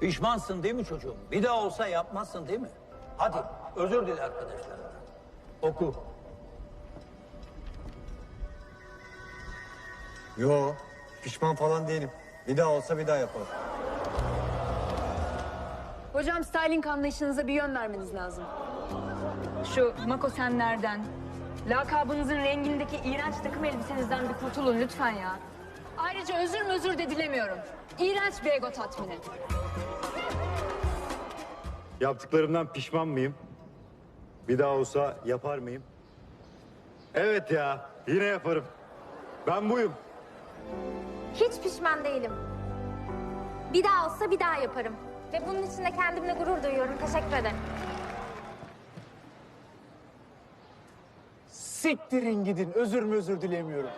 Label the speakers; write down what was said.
Speaker 1: Pişmansın değil mi çocuğum? Bir daha olsa yapmazsın değil mi? Hadi özür dile arkadaşlar. Oku.
Speaker 2: Yo, pişman falan değilim. Bir daha olsa bir daha yaparım.
Speaker 3: Hocam styling anlayışınıza bir yön vermeniz lazım. Şu makosenlerden, lakabınızın rengindeki iğrenç takım elbisenizden bir kurtulun lütfen ya. Ayrıca özür mü özür de dilemiyorum. İğrenç bir ego tatmini.
Speaker 4: Yaptıklarımdan pişman mıyım? Bir daha olsa yapar mıyım? Evet ya, yine yaparım. Ben buyum.
Speaker 5: Hiç pişman değilim. Bir daha olsa bir daha yaparım. Ve bunun için de kendimle gurur duyuyorum. Teşekkür ederim.
Speaker 6: Siktirin gidin. Özür mü özür dilemiyorum.